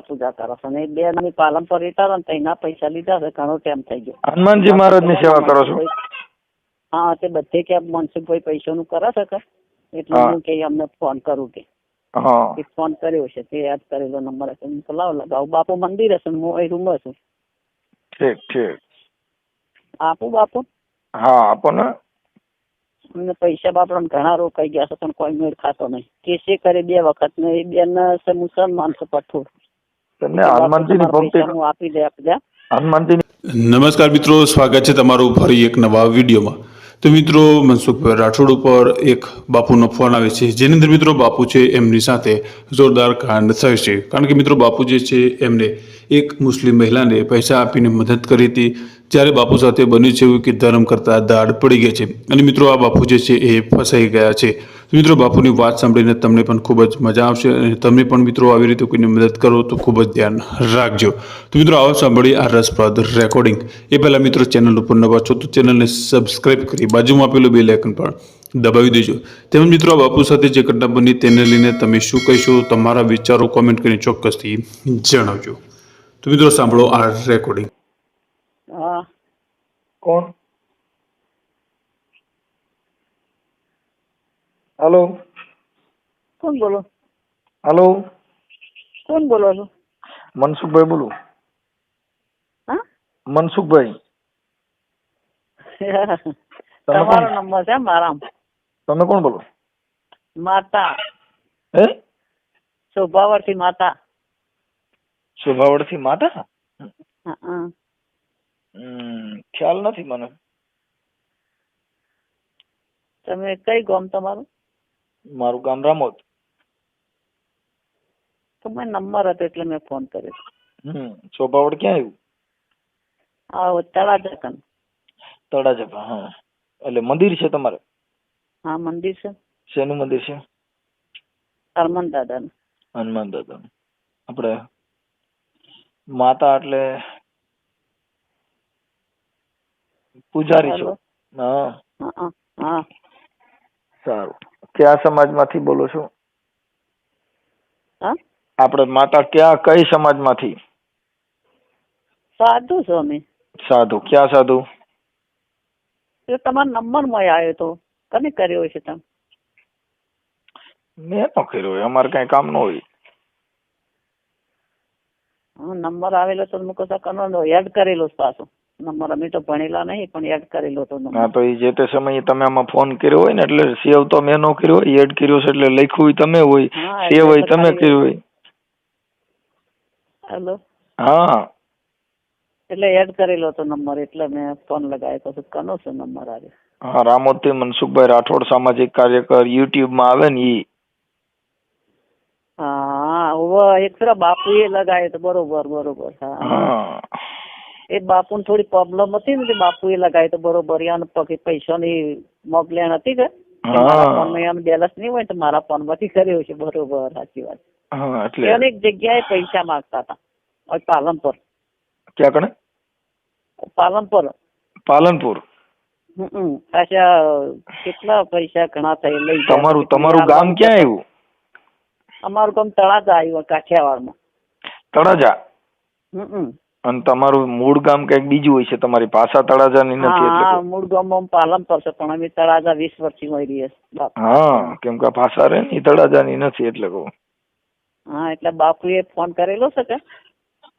પૂજા કરો છો. ને બે ની પાલન પર ને તો એના પૈસા લીધા છે. ઘણો ટાઈમ થઈ ગયો. હનુમાનજી મહારાજની સેવા કરો છો? હા તે બધે કે મનસુખભાઈ પૈસાનું કરે છે કે? એટલે હું. કે અમને ફોન કરું કે. ફોન કર્યો છે. તે યાદ કરેલો નંબર હશે. હું લાવ લગાવ. બાપુ મંદિર હશે ને હું એ રૂમ છું. ઠીક ઠીક. આપું બાપુ? હા આપો ને. અમને પૈસા બાપડા ઘણા રોકાઈ ગયા છે પણ કોઈ મેળ ખાતો નહીં. કેસે કરે બે વખત ને એ બેન મુસલમાન છે પઠ્ઠુર. તમને હનુમાનજીની ભક્તિ આપી દે આપી હનુમાનજીની નમસ્કાર મિત્રો સ્વાગત છે તમારું ફરી એક નવા વિડીયોમાં. તો મિત્રો મનસુખભાઈ રાઠોડ ઉપર એક બાપુનો ફોન આવે છે. જેની અંદર મિત્રો બાપુ છે એમની સાથે જોરદાર કાંડ થયો છે. કારણ કે મિત્રો બાપુ જે છે એમને એક મુસ્લિમ મહિલાને પૈસા આપીને મદદ કરી હતી. જ્યારે બાપુ સાથે બન્યું છે એવું કે ધર્મ કરતા દાઢ પડી ગયા છે. અને મિત્રો, આ બાપુ જે છે એ ફસાઈ ગયા છે. મિત્રો, બાપુની વાત સાંભળીને તમને પણ ખૂબ જ મજા આવશે અને તમે પણ મિત્રો આવી રીતે કોઈને મદદ કરો તો ખૂબ જ ધ્યાન રાખજો. તો મિત્રો, આવો સાંભળીએ આ રસપ્રદ રેકોર્ડિંગ એ પહેલાં મિત્રો, ચેનલ ઉપર નવા છો તો ચેનલને સબસ્ક્રાઇબ કરી બાજુમાં આપેલું બે લેખન પણ દબાવી દેજો. તેમજ મિત્રો, આ બાપુ સાથે જે ઘટના બની તેને લઈને તમે શું કહીશો? તમારા વિચારો કોમેન્ટ કરીને ચોક્કસથી જણાવજો. તો મિત્રો, સાંભળો આ રેકોર્ડિંગ હા. કોણ? હેલો. કોણ બોલો? હેલો. કોણ બોલો છો? મનસુખભાઈ બોલું. હા? મનસુખભાઈ. તમે તમારો નંબર છે મારામ તમે કોણ બોલો? માતા. હે? શોભાવરથી માતા. શોભાવડથી માતા? હા. હમ, ખ્યાલ નથી મને. તમે કઈ ગામ તમારું? મારું ગામ રામોદ. તો મેં નંબર હતો એટલે મેં ફોન કર્યો. હમ શોભાવડ ક્યાં આવ્યું? હા તળાજા કન. તળાજા હા. એટલે મંદિર છે તમારે? હા મંદિર છે. શેનું મંદિર છે? હનુમાન દાદાનું. હનુમાન દાદા આપણે માતા એટલે પૂજારી છો? હા. હા સારું. કયા સમાજમાંથી બોલો છો? આપણે માતા ક્યાં કઈ સમાજમાંથી? સાધુ સ્વામી સાધુ. ક્યાં સાધુ? એ તમારો નંબરમાં આવ્યો તો. કને કર્યો છે તમે? મેં ન કર્યો હોય. અમારે કઈ કામ ન હોય. નંબર આવેલો તો મૂકો કરવાનો એડ કરેલો પાછો. નંબર અમે તો ભણેલા નહીં પણ એડ કરેલો હતો હા તો એ જે તે સમયે તમે આમાં ફોન કર્યો હોય ને એટલે સેવ તો મેં નો કર્યો હોય એડ કર્યો છે એટલે લખ્યું હોય તમે હોય સેવ હોય તમે કર્યું હોય. હેલો? હા. એટલે એડ કરેલો તો નંબર એટલે મેં ફોન લગાવ્યો. તો કનો છે નંબર આવે હા રામોતી મનસુખભાઈ રાઠોડ સામાજિક કાર્યકર યુટ્યુબમાં આવે ને ઈ. હા એક ફેરા બાપુએ લગાવ્યો તો બરોબર બરોબર. હા. હા. એ બાપુને થોડી પ્રોબ્લેમ હતી ને બાપુ એ લગાવી તો બરોબર પૈસા ની પૈસાની મોકલેણ હતી કે? બેલેન્સ નહીં હોય તો મારા ફોનમાંથી કર્યો છે બરોબર સાચી વાત. અનેક જગ્યાએ પૈસા માંગતા હતા. પાલનપુર. ક્યાં કણે? પાલનપુર. પાલનપુર. હમ પાછા કેટલા પૈસા ઘણા થઈ લઈ. તમારું તમારું ગામ ક્યાં આવ્યું? અમારું ગામ તળાજા આવ્યું કાઠિયાવાડમાં. તળાજા? હમ. અને તમારું મૂળ ગામ કંઈક બીજું હોય છે તમારી ભાષા તળાજાની નથી હા મૂળ ગામમાં પાલનપુર છે પણ અમે તળાજા વીસ વર્ષથી હોય રહીએ હા કેમ કે ભાષા રે ની તળાજાની નથી એટલે કહું. હા એટલે બાપુએ ફોન કરેલો છે કે?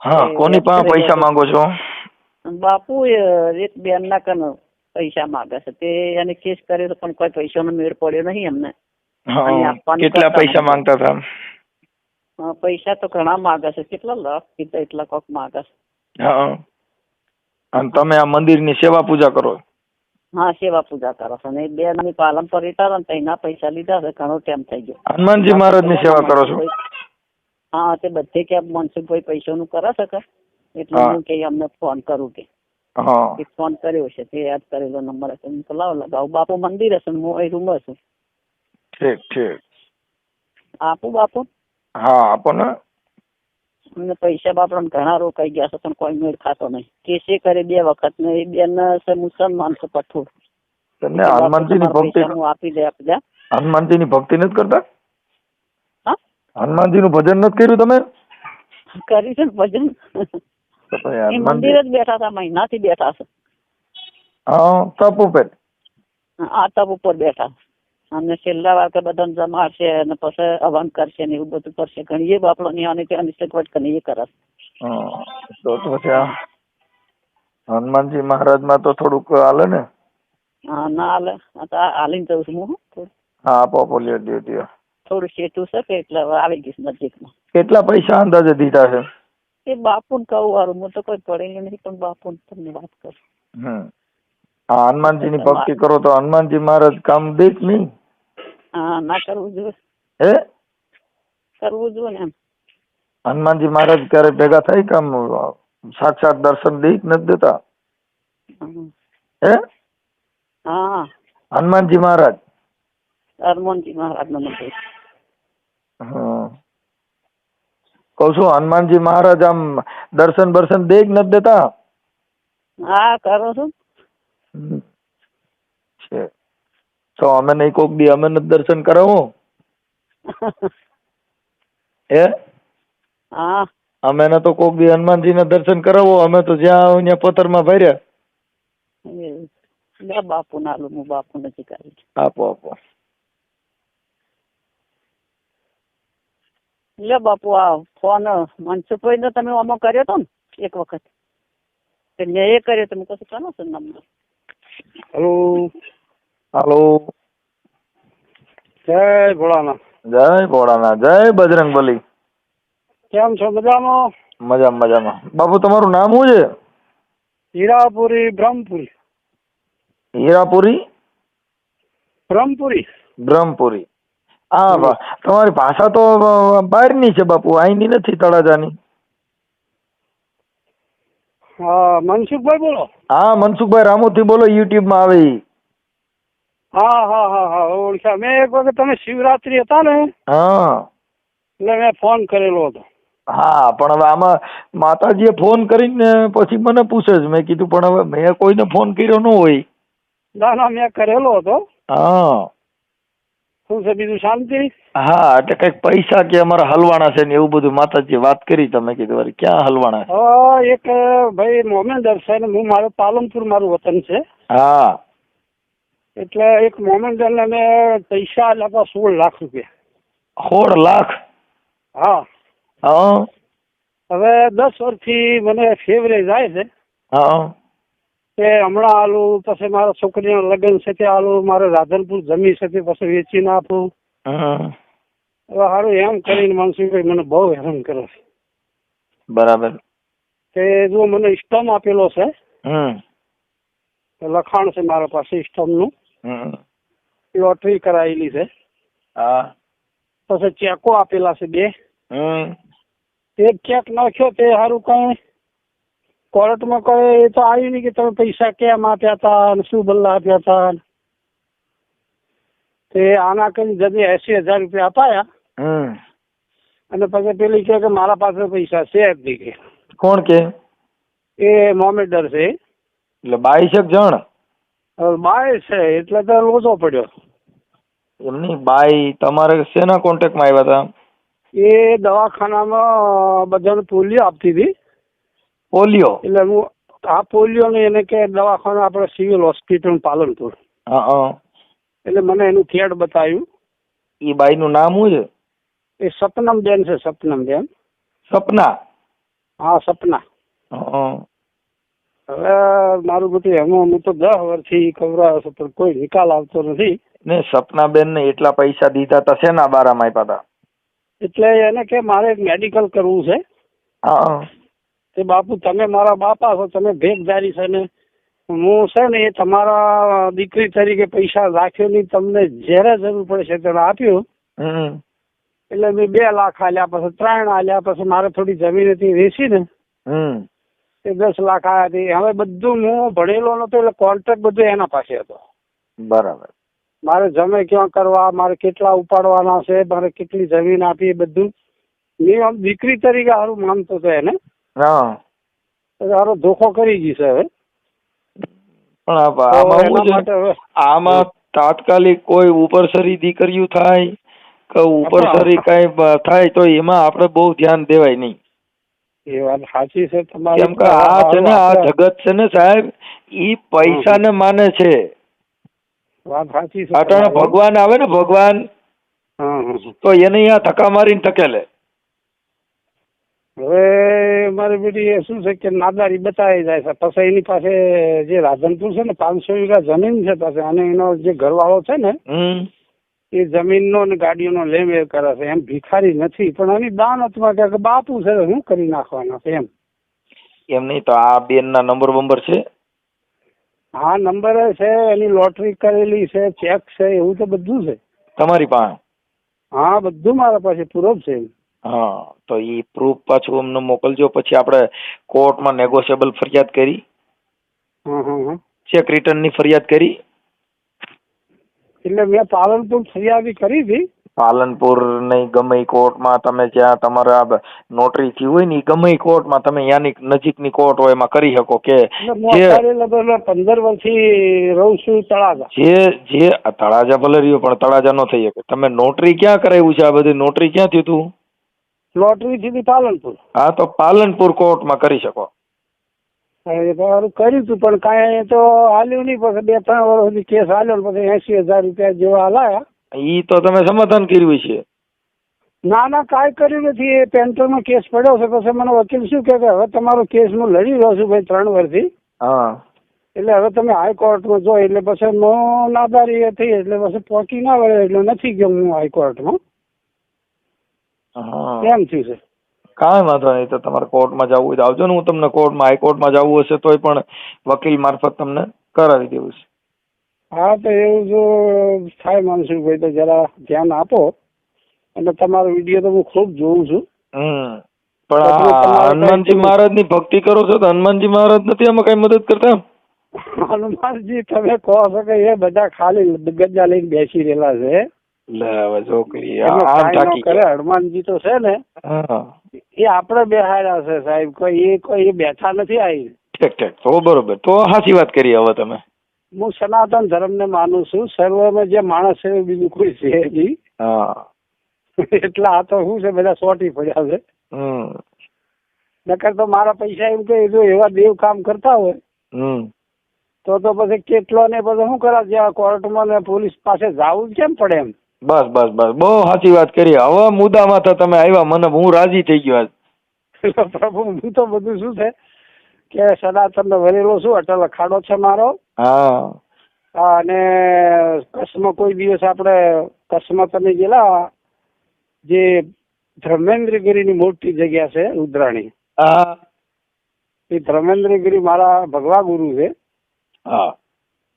હા કોની પાસે પૈસા. માંગો છો? બાપુ એક બેન ના કન પૈસા માંગે છે તે એને કેસ કર્યો પણ કોઈ પૈસાનો મેળ પડ્યો નહીં એમને. કેટલા પૈસા માંગતા હતા? પૈસા તો ઘણા માંગે છે કેટલા લાખ કીધા એટલા કોક માંગે છે. હા. અને તમે આ મંદિરની સેવા પૂજા કરો. હા સેવા પૂજા કરો છો. ને બે ની પાલન પર હતા ને એના પૈસા લીધા છે ઘણો ટાઈમ થઈ ગયો. હનુમાનજી મહારાજની સેવા કરો છો? હા તે બધે કે મનસુખભાઈ પૈસાનું કરે છે કે? એટલે હું. કે અમને ફોન કરું કે. હા. ફોન કર્યો છે તે યાદ કરેલો નંબર હશે હું લાવ લગાવ બાપુ મંદિર હશે હું એ રૂમ છું. ઠીક ઠીક. આપું બાપુ? હા આપો ને. અમને પૈસા બાપડા ઘણા રોકાઈ ગયા છે પણ કોઈ મેળ ખાતો નહીં. કેસે કરે બે વખત ને એ બેન છે મુસલમાન છે પઠ્ઠુર. તમને હનુમાનજી ની ભક્તિ આપી દે આપી દે. હનુમાનજીની ભક્તિ નથી કરતા? હનુમાનજી નું ભજન નથી કર્યું તમે? કરી છે ભજન. એ મંદિર જ બેઠા હતા મહિનાથી બેઠા છે. હા તપ ઉપર. આ તપ ઉપર બેઠા. અને છેલ્લા વાર કે બધાને જમાડશે અને પછી હવન કરશે ને એવું બધું કરશે. ઘણી બાપડો ની આની ત્યાં નિશ્ચિત ઘણી કરે હા, તો તો હનુમાનજી મહારાજમાં તો થોડુંક હાલે ને? હા ના હાલે. હાલીને જઉં છું હું આપો લ્યો લ્યો થોડું શેઠું છે કે એટલે આવી ગઈશ નજીકમાં. કેટલા પૈસા અંદાજે દીધા છે? એ બાપુને કહું વારું હું તો કોઈ પડેલી નહીં પણ બાપુને તમને વાત કરું. હમ. હા હનુમાનજી ની ભક્તિ કરો તો હનુમાનજી મહારાજ કામ દેખ નહીં? હા ના કરવું જોઈએ. હે? કરવું જોઈએ ને એમ. હનુમાનજી મહારાજ ક્યારે ભેગા થાય કામ સાક્ષાત દર્શન દઈ નથી દેતા? હે? હા. હનુમાનજી મહારાજ? હનુમાનજી મહારાજ નો મંદિર. કઉ છું હનુમાનજી મહારાજ આમ દર્શન બર્શન દે જ નથી દેતા? હા કરો છું. હમ. છે તો અમે નહીં કોક દી અમે નથી દર્શન કરાવું. હે? હા. અમે ને તો કોક દી હનુમાનજી ના દર્શન કરાવો અમે તો જ્યાં આવો ત્યાં પથ્થરમાં ભર્યા. બાપુ લે બાપુ નાલું હું બાપુ નથી કરી આપો આપો. લે બાપુ આ ફોન મનસુખભાઈ નો તમે આમાં કર્યો હતો ને એક વખત? તે મેં એ કર્યો તમે કશું કરો છો નંબર હેલો. હાલો. જય ભોળાના જય ભોળાના જય બજરંગ બલી. કેમ છો? મજામાં? મજામાં મજામાં. બાપુ તમારું નામ શું છે? હીરાપુરી બ્રહ્મપુરી. હીરાપુરી? બ્રહ્મપુરી. બ્રહ્મપુરી. હા વાહ. તમારી ભાષા તો બહારની છે બાપુ. અહીંની નથી તળાજાની. હા મનસુખભાઈ બોલો. હા મનસુખભાઈ રામોથી બોલો યુટ્યુબમાં આવે. હા હા હા હા ઓળખ્યા મેં એક વખત તમે શિવરાત્રી હતા ને હા. એટલે મેં ફોન કરેલો હતો. હા પણ હવે આમાં માતાજીએ ફોન કરીને પછી મને પૂછે છે. મેં કીધું પણ હવે મેં કોઈને ફોન કર્યો ન હોય. ના ના મેં કરેલો હતો. હા. શું છે બીજું શાંતિ? હા એટલે કંઈક પૈસા કે અમારા હલવાણા છે ને એવું બધું માતાજી વાત કરી તમે કીધું. અરે ક્યાં હલવાણા છે? એક ભાઈ મોમેન્દર છે ને હું મારું પાલનપુર મારું વતન છે. હા. એટલે એક મોમેન્ટલ ને મેં પૈસા આપ્યા સોળ લાખ રૂપિયા. સોળ લાખ? હા. હા. હવે દસ વર્ષથી મને ફેવરે જાય છે. હા. કે હમણાં આલું પછી મારા છોકરીના લગ્ન છે તે આલું મારે રાધનપુર જમી છે તે પછી વેચીને આપું. હવે સારું એમ કરીને મનસુખભાઈ મને બહુ હેરાન કરે છે. બરાબર. કે જો મને સ્ટમ આપેલો છે લખાણ છે મારા પાસે સ્ટમનું હમ. લોટરી કરાયેલી છે. હા. પછી ચેકો આપેલા છે બે. એક ચેક નાખ્યો તે સારું કઈ કોર્ટમાં કહે એ તો આવ્યું નહીં કે તમે પૈસા કેમ આપ્યા હતા અને શું બદલા આપ્યા હતા તે આના કરી જજે એસી હજાર રૂપિયા અપાયા. હમ. અને પછી પેલી કહે કે મારા પાસે પૈસા છે જ નહીં. કોણ કે? એ મોમેડર છે. એટલે બાઈસેક જણ? બાય છે એટલે તો લોચો પડ્યો. એમની બાઈ તમારે શેના કોન્ટેક્ટમાં આવ્યા હતા? એ દવાખાનામાં બધાને પોલિયો આપતી હતી. પોલિયો? એટલે હું આ પોલિયો ને એને કે દવાખાના આપણે સિવિલ હોસ્પિટલ પાલનપુર એટલે મને એનું થેડ બતાવ્યું. એ બાઈનું નામ શું છે? એ સપનમ બેન છે સપનમ બેન સપના? હા સપના. હા. હવે મારું બધું એમાં હું તો દસ વર્ષથી કવરાયો છું પણ કોઈ નિકાલ આવતો નથી. ને સપનાબેન ને એટલા પૈસા દીધા તા શેના બારામાં આપ્યા હતા એટલે એને કે મારે મેડિકલ કરવું છે. હા. તે બાપુ તમે મારા બાપા છો તમે ભેગદારી છે ને. હું છે ને એ તમારા દીકરી તરીકે પૈસા રાખ્યો નહીં તમને જ્યારે જરૂર પડે છે ત્યારે આપ્યું. એટલે મેં બે લાખ આલ્યા પછી ત્રણ આલ્યા પછી મારે થોડી જમીન હતી વેચી ને એ દસ લાખ આયા હતી હવે બધું હું ભણેલો નતો એટલે કોન્ટ્રાક્ટ બધું એના પાસે હતો. બરાબર. મારે જમે ક્યાં કરવા મારે કેટલા ઉપાડવાના છે મારે કેટલી જમીન આપી બધું. મેં આમ દીકરી તરીકે સારું માનતો હતો એને. હા. સારો ધોખો કરી ગઈ છે હવે. પણ આ- આમાં માટે હવે આમાં તાત્કાલિક કોઈ ઉપરસરી દીકરીયું થાય કે ઉપરસરી કઈ થાય તો એમાં આપણે બહુ ધ્યાન દેવાય નહીં. એ વાત સાચી છે તમારી. કેમ કે આ છે ને આ જગત છે ને સાહેબ ઈ પૈસાને માને છે. વાત સાચી છે અટાણે તમારી. ભગવાન આવે ને ભગવાન. તો એને અહીંયા ધક્કા મારીને ધકેલે. હવે મારી બેટી એ શું છે કે નાદારી બતાવી જાય છે. પછી એની પાસે જે રાધનપુર છે ને પાંચસો વીઘા જમીન છે પાસે અને એનો જે ઘરવાળો છે ને એ જમીનનો ને ગાડીઓનો લેમેર કરે છે. એમ ભિખારી નથી. પણ એની દાનતમાં કે બાપુ છે શું કરી નાખવાના છે એમ? એમ નહીં તો આ બેન ના નંબર બંબર છે? હા નંબર છે એની લોટરી કરેલી છે ચેક છે એવું તો બધું છે. તમારી પાસે? હા બધું મારા પાસે પૂરો છે હા તો ઈ પ્રૂફ પાછું અમને મોકલજો. પછી આપણે કોર્ટમાં નેગોશિયેબલ ફરિયાદ કરી. ચેક રિટર્નની ફરિયાદ કરી. એટલે મેં પાલનપુર ફરિયાદી કરી હતી. પાલનપુર નહીં ગમે કોર્ટમાં તમે જ્યાં તમારા નોટરી થી હોય ને ગમે કોર્ટમાં તમે ત્યાંની નજીકની કોર્ટ હોય એમાં કરી શકો કે પંદર વર્ષથી રહું છું તળાજા. જે જે તળાજા ભલે રહ્યો પણ તળાજા નો થઈ શકે. તમે નોટરી ક્યાં કરાવ્યું છે? આ બધી નોટરી ક્યાં થયું તું? લોટરી થી પાલનપુર. હા તો પાલનપુર કોર્ટમાં કરી શકો. એ કર્યું હતું પણ કાંઈ તો હાલ્યું નહીં. પછી બે ત્રણ વર્ષ સુધી કેસ હાલ્યો પછી એસી હજાર રૂપિયા જેવા હલાયા. ઈ તો તમે સમાધાન કર્યું છે ના ના કાંઈ કર્યું નથી. એ પેન્ટરનો કેસ પડ્યો છે. પછી મને વકીલ શું કે હવે તમારો કેસ હું લડી રહ્યો છું ભાઈ ત્રણ વર્ષથી. હા. એટલે હવે તમે હાઈકોર્ટમાં જો એટલે પછી નો નાદારી એ થઈ એટલે પછી પહોંચી ના વળે એટલે નથી ગયો હું હાઈકોર્ટમાં. હા. એમ થયું છે. કાંઈ વાંધો નહીં તો તમારે કોર્ટમાં જવું હોય તો આવજો ને હું તમને કોર્ટમાં હાઈકોર્ટમાં જવું હશે તોય પણ વકીલ મારફત તમને કરાવી દેવું છે. હા તો એવું જો થાય માનસુખભાઈ તો જરા ધ્યાન આપો. અને તમારો વીડિયો તો હું ખૂબ જોઉં છું. પણ હનુમાનજી મહારાજની ભક્તિ કરો છો તો હનુમાનજી મહારાજ નથી આમાં કઈ મદદ કરતા? હનુમાનજી તમે કહો છો કે એ બધા ખાલી ગજા લઈને બેસી રહેલા છે. લે હવે છોકરી આમ થાકી કરે હનુમાનજી તો છે ને એ આપણે બેહાડ્યા છે સાહેબ કોઈ એ કોઈ બેઠા નથી આવી ઠીક ઠીક તો બરોબર તો સાચી વાત કરી હવે તમે. હું સનાતન ધર્મ ને માનું છું સર્વમાં જે માણસ છે બીજું કોઈ છે નહીં. એટલે આ તો શું છે બધા સોટી પડ્યા છે. નકર તો મારા પૈસા એમ કે જો એવા દેવ કામ કરતા હોય તો તો પછી કેટલો ને પછી શું કરા જ્યાં કોર્ટમાં ને પોલીસ પાસે જવું કેમ પડે એમ? બસ બસ બસ. બહુ સાચી વાત કરી. હવે મુદ્દામાં તો તમે આવ્યા. મને હું રાજી થઈ ગયો આજ. પ્રભુ હું તો બધું શું છે કે નો વરેલો છું. અટલ અખાડો છે મારો. હા. હા, અને કચ્છમાં કોઈ દિવસ આપણે કચ્છમાં તમે ગયેલા. જે ધર્મેન્દ્રગીરીની મોટી જગ્યા છે રુદ્રાણી. હા. એ ધર્મેન્દ્રગીરી મારા ભગવા ગુરુ છે. હા.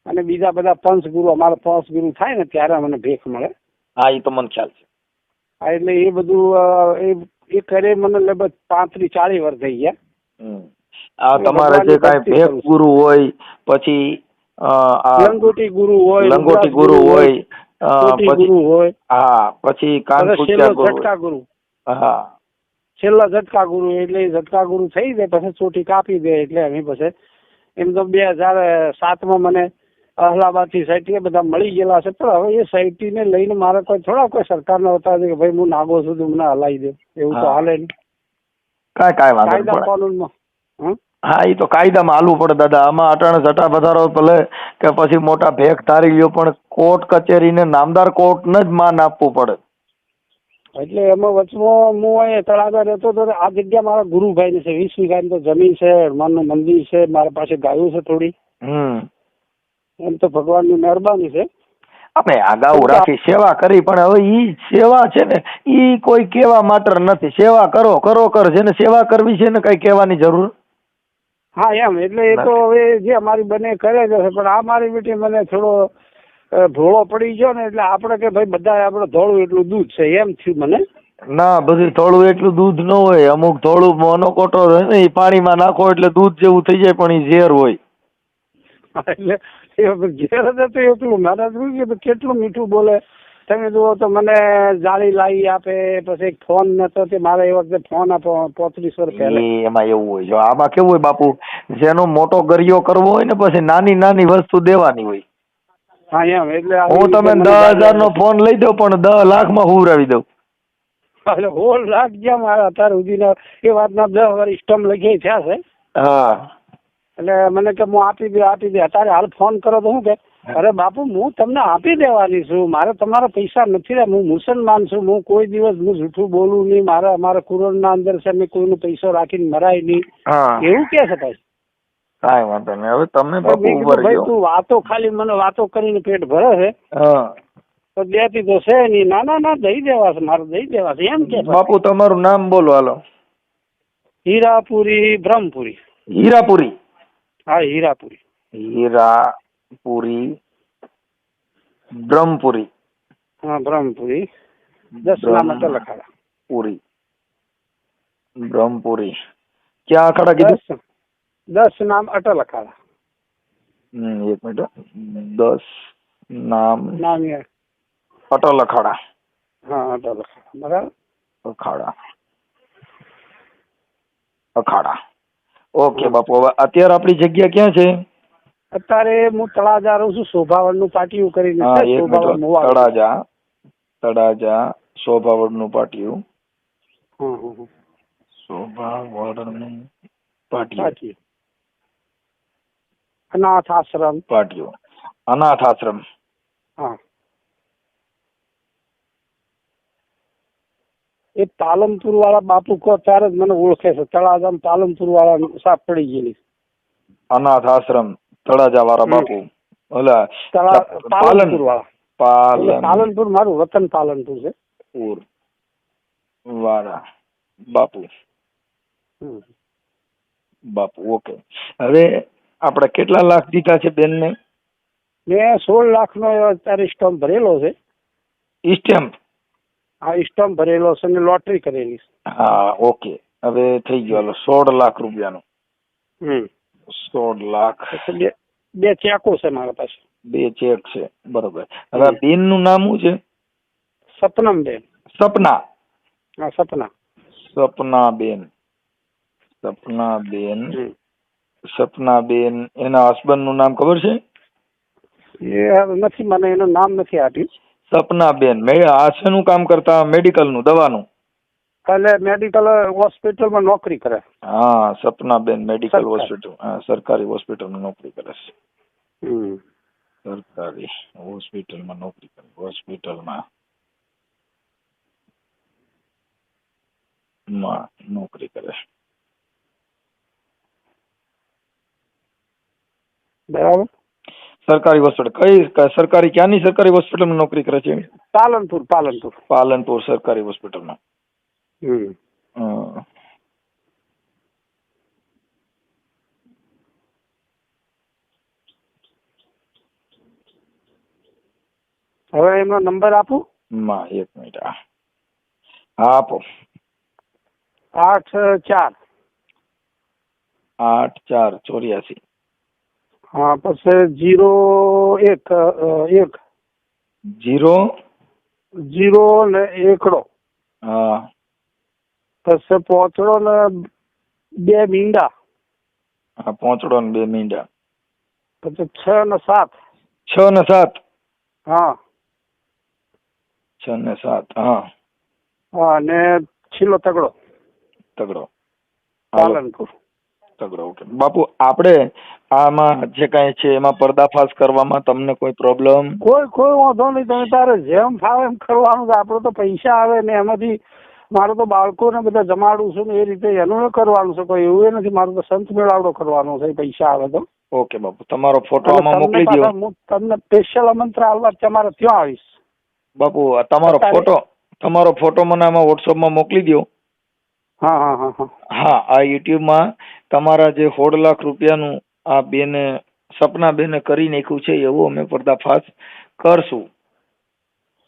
અને બીજા બધા પંચ ગુરુ અમારા પંચ ગુરુ થાય ને ત્યારે મને ભેખ મળે. હા એ તો મને ખ્યાલ છે. હા, એટલે એ બધું એ એ કરે મને લગભગ પાંત્રીસ ચાલીસ વર્ષ થઈ ગયા. તમારે જે કાંઈ ભેખ ગુરુ હોય પછી લંગોટી ગુરુ હોય લંગોટી ગુરુ હોય પછી ગુરુ હોય હા પછી ઝટકા ગુરુ. હા. છેલ્લા ઝટકા ગુરુ એટલે ઝટકા ગુરુ થઈ જાય પછી ચોટી કાપી દે એટલે અમે પછી એમ તો બે હજાર સાતમાં મને અહલાબાદથી સાઈટી બધા મળી ગયેલા છે. પણ હવે એ સાઈટી ને લઈને મારે કોઈ થોડા કોઈ સરકારને બતાવે કે ભાઈ હું નાગો છું તું મને હલાવી દે એવું તો હાલે નહીં. કાંઈ કાંઈ વાંધો કાયદા કાનૂનમાં. હા એ તો કાયદામાં હાલવું પડે દાદા. આમાં અટાણે જટા વધારો ભલે કે પછી મોટા ભેગ ધારી લ્યો પણ કોર્ટ કચેરીને નામદાર કોર્ટને જ માન આપવું પડે. એટલે એમાં વચમાં હું અહીં તળાજા રહેતો હતો આ જગ્યા મારા ગુરુભાઈ ની છે. વીસ વીઘાની તો જમીન છે હનુમાનનું મંદિર છે મારા પાસે ગાયું છે થોડી. હમ. એમ તો ભગવાનની મહેરબાની છે. આપણે અગાઉ રાખી સેવા કરી પણ હવે ઈ સેવા છે ને ઈ કોઈ કેવા માત્ર નથી. સેવા કરો કરો કર જેને સેવા કરવી છે ને કઈ કહેવાની જરૂર? હા એમ. એટલે એ તો હવે જે અમારી બને કરે જ પણ આ મારી બેટી મને થોડો ભોળો પડી ગયો ને એટલે આપણે કે ભાઈ બધા આપણે ધોળું એટલું દૂધ છે એમ થયું મને. ના બધું થોડું એટલું દૂધ ન હોય. અમુક થોડું મોનોકોટો હોય ને એ પાણીમાં નાખો એટલે દૂધ જેવું થઈ જાય પણ એ ઝેર હોય. એટલે ઘેર જ હતું એટલું મારે જોયું કેટલું મીઠું બોલે. તમે જુઓ તો મને જાળી લાવી આપે પછી એક ફોન નતો તે મારે એ વખતે ફોન આપો પોત્રીસ વર્ષ પહેલા. એમાં એવું હોય. જો આમાં કેવું હોય બાપુ જેનો મોટો ગરિયો કરવો હોય ને પછી નાની નાની વસ્તુ દેવાની હોય. હા એમ એટલે હું તમે દસ હજાર નો ફોન લઈ દઉં પણ દસ લાખમાં હુવરાવી દઉં. એટલે હોલ લાખ જ્યાં મારા અત્યાર સુધીના. એ વાતના દસ વાર સ્ટમ લખી થયા છે. હા. એટલે મને કે હું આપી દે આપી દે. અત્યારે હાલ ફોન કરો તો હું કે અરે બાપુ હું તમને આપી દેવાની છું. મારે તમારા પૈસા નથી રહ્યા. હું મુસલમાન છું. હું કોઈ દિવસ હું જૂઠું બોલું નહીં. મારા અમારા કુરાનના અંદર છે મેં કોઈનો પૈસો રાખીને મરાય નહીં. એવું કે છે ભાઈ. કાંઈ વાંધો નહીં. હવે તમે બાપુ મેં ઊભા ભાઈ તું વાતો ખાલી મને વાતો કરીને પેટ ભરે છે. તો દેતી તો છે નહીં. ના ના ના દઈ દેવા છે. મારે દઈ દેવા છે. એમ કે બાપુ તમારું નામ બોલો હાલો. હીરાપુરી બ્રહ્મપુરી. હીરાપુરી. હા હીરાપુરી. હીરાપુરી. બ્રહ્મપુરી. હા બ્રહ્મપુરી. દસ નામ હતા લખાડા પુરી બ્રહ્મપુરી. ક્યાં અખાડા કીધું દસ. દસ નામ અટલ અખાડા હમ, એક મિનિટ દસ નામ નામ અટલ અખાડા હા અટલ અખાડા બરાબર? અખાડા અખાડા ઓકે બાપુ હવે અત્યારે આપણી જગ્યા ક્યાં છે? અત્યારે હું તળાજા રહું છું શોભાવનનું પાટિયું કરીને હા એક મિનિટ. તળાજા તળાજા પાટિયું. હં, નું હં. શોભાવડનું પાટિયું. પાટિયું. અનાથ આશ્રમ પાટિયું. અનાથ આશ્રમ હા. એ પાલનપુર વાળા બાપુ કહો ત્યારે જ મને ઓળખે છે. તળાજા પાલનપુર વાળા સાફ પડી ગયેલી. અનાથ આશ્રમ તળાજા વાળા. બાપુ. ઓલા પાલનપુર વાળા પાલનપુર મારું વતન પાલનપુર છે. વાળા બાપુ. બાપુ ઓકે. હવે આપણે કેટલા લાખ દીધા છે બેન ને મેં સોળ લાખ નો અત્યારે સ્ટમ્પ ભરેલો છે. સ્ટેમ્પ? આ સ્ટમ્પ ભરેલો છે અને લોટરી કરેલી છે. હા ઓકે. હવે થઈ ગયો. હાલો સોળ લાખ રૂપિયાનો. હમ. સોળ લાખ. બે બે ચેકો છે મારા પાસે. બે ચેક છે. બરોબર. હવે બેનનું નામ શું છે? સપનમ બેન સપના. હા સપના. સપના બેન સપના બેન સપના બેન એના હસબન્ડનું નામ ખબર છે? એ નથી મને એનું નામ નથી આપ્યું. સપના બેન મે આ શેનું કામ કરતા મેડિકલનું દવાનું. એટલે મેડિકલ હોસ્પિટલમાં નોકરી કરે. હા સપના બેન મેડિકલ હોસ્પિટલ હા સરકારી હોસ્પિટલમાં નોકરી કરે છે. સરકારી હોસ્પિટલમાં નોકરી કરે હોસ્પિટલમાં માં નોકરી કરે. બરાબર? સરકારી હોસ્પિટલ કઈ ક- સરકારી ક્યાંની સરકારી હોસ્પિટલમાં નોકરી કરે છે પાલનપુર પાલનપુર પાલનપુર સરકારી હોસ્પિટલમાં હમ હમ. હવે એમનો નંબર આપું. માં એક મિનિટ હા. હા આપો. આઠ ચાર. આઠ ચાર ચોર્યાસી. હા પછી જીરો એક એક. જીરો? જીરો ને એકડો. હા. પછી પોચડો ને બે મીંડા. હા પોચડો ને બે મીંડા. પછી છ ને સાત. છ ને સાત? હા. છ ને સાત હા. હા ને છેલ્લો તગડો. તગડો. પાલનપુર. તગડો ઓકે. બાપુ આપણે આમાં જે કાંઈ છે એમાં પર્દાફાશ કરવામાં તમને કોઈ પ્રોબ્લેમ કોઈ કોઈ વાંધો નહીં તમે તારે જેમ ફાવે એમ કરવાનું છે. આપણે તો પૈસા આવે ને એમાંથી મારે તો બાળકોને બધા જમાડું છું ને એ રીતે એનું કરવાનું છે. કોઈ એવું એ નથી મારે તો સંત મેળાવડો કરવાનો છે પૈસા આવે તો. ઓકે બાપુ તમારો ફોટો આમાં મોકલી દો હું તમને સ્પેશિયલ આમંત્રણ આલવા તમારે ત્યાં આવીશ. બાપુ તમારો ફોટો તમારો ફોટો મને આમાં વોટ્સઅપમાં મોકલી દો હા હા હા હા. હા આ યુટ્યુબમાં તમારા જે સોળ લાખ રૂપિયાનું આ બેને સપના બેને કરી નાખ્યું છે એવો અમે પર્દાફાશ કરશું.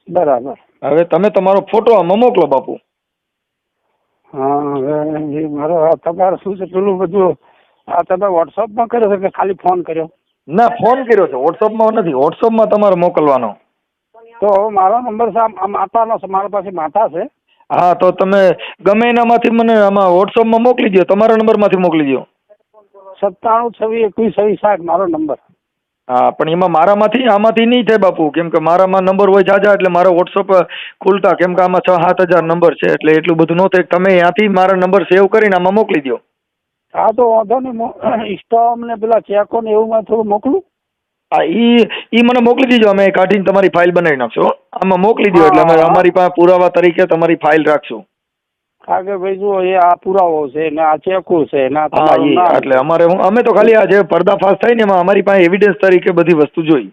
બરાબર. હવે તમે તમારો ફોટો આમાં મોકલો બાપુ. હા હવે મારો તમારે શું છે પેલું બધું? આ તમે વોટ્સઅપમાં કર્યો છે કે ખાલી ફોન કર્યો? ના ફોન કર્યો છે. વોટ્સઅપમાં નથી. વોટ્સઅપમાં તમારે મોકલવાનો. તો હવે મારો નંબર માતાનો છે. મારા પાસે માતા છે. હા તો તમે ગમે એનામાંથી મને આમાં વોટ્સઅપમાં મોકલી દો તમારા નંબરમાંથી મોકલી દો સત્તાણું છવ્વીસ એકવીસ છવ્વીસ સાઠ મારો નંબર. હા પણ એમાં મારામાંથી આમાંથી નહીં થાય બાપુ. કેમ કે મારામાં નંબર હોય જાજા એટલે મારો વોટ્સઅપ ખુલતા. કેમ કે આમાં છ સાત હજાર નંબર છે એટલે એટલું બધું ન થાય. તમે ત્યાંથી મારા નંબર સેવ કરીને આમાં મોકલી દો હા તો વાંધો નહીં. સ્ટોમ ને પેલા ચેકો ને એવું માં થોડું મોકલું. હા ઈ ઈ મને મોકલી દીજો. અમે કાઢીને તમારી ફાઇલ બનાવી નાખશો આમાં મોકલી દો એટલે અમે અમારી પાસે પુરાવા તરીકે તમારી ફાઇલ રાખશું. કે ભાઈ જુઓ એ આ પુરાવો છે ને આ ચેકુ છે ને હા ઈ એટલે અમારે અમે તો ખાલી આ જે પર્દાફાશ થાય ને એમાં અમારી પાસે એવિડન્સ તરીકે બધી વસ્તુ જોઈ.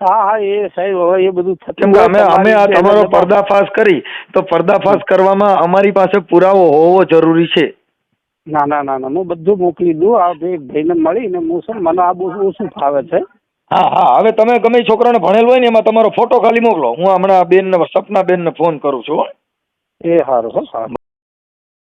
હા હા એ સાહેબ હવે એ બધું કેમ કે અમે અમે આ તમારો પર્દાફાશ કરી તો પર્દાફાશ કરવામાં અમારી પાસે પુરાવો હોવો જરૂરી છે. ના ના ના ના હું બધું મોકલી દઉં. આ ભાઈ ભાઈને મળીને હું શું મને આ બહુ ઓછું ફાવે છે. હા હા હવે તમે ગમે છોકરાને ભણેલ હોય ને એમાં તમારો ફોટો ખાલી મોકલો. હું હમણાં બેન સપના બેન ને ફોન કરું છું. એ સારું હો.